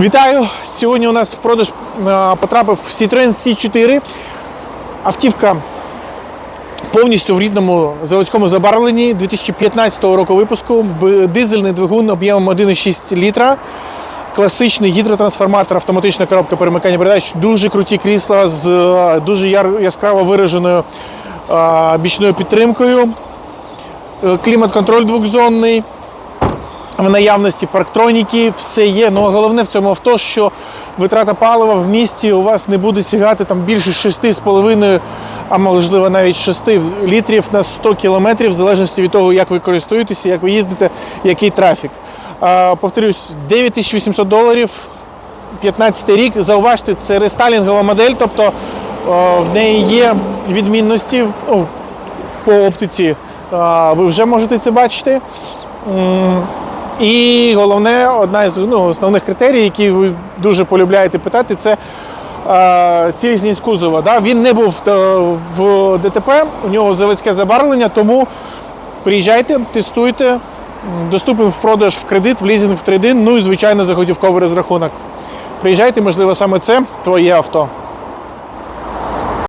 Вітаю! Сьогодні у нас в продаж е, потрапив Citroen C4. Автівка повністю в рідному заводському забарвленні 2015 року випуску. Дизельний двигун об'ємом 1,6 літра. Класичний гідротрансформатор, автоматична коробка перемикання передач, дуже круті крісла з е, дуже яскраво вираженою е, бічною підтримкою. Клімат-контроль двохзонний в наявності парктроніки, все є. Ну головне в цьому авто, що витрата палива в місті у вас не буде сягати там більше 6,5, а можливо навіть 6 літрів на 100 кілометрів, в залежності від того, як ви користуєтеся, як ви їздите, який трафік. А, повторюсь, 9800 доларів. 15 рік, зауважте, це рестайлінгова модель, тобто о, в неї є відмінності ну, по оптиці. а, Ви вже можете це бачити. І головне, одна із ну, основних критерій, які ви дуже полюбляєте питати, це е, цілісність кузова. Да? Він не був е, в ДТП, у нього заводське забарвлення, тому приїжджайте, тестуйте. Доступен в продаж в кредит, в лізинг в трейдин, ну і звичайно за готівковий розрахунок. Приїжджайте, можливо, саме це твоє авто.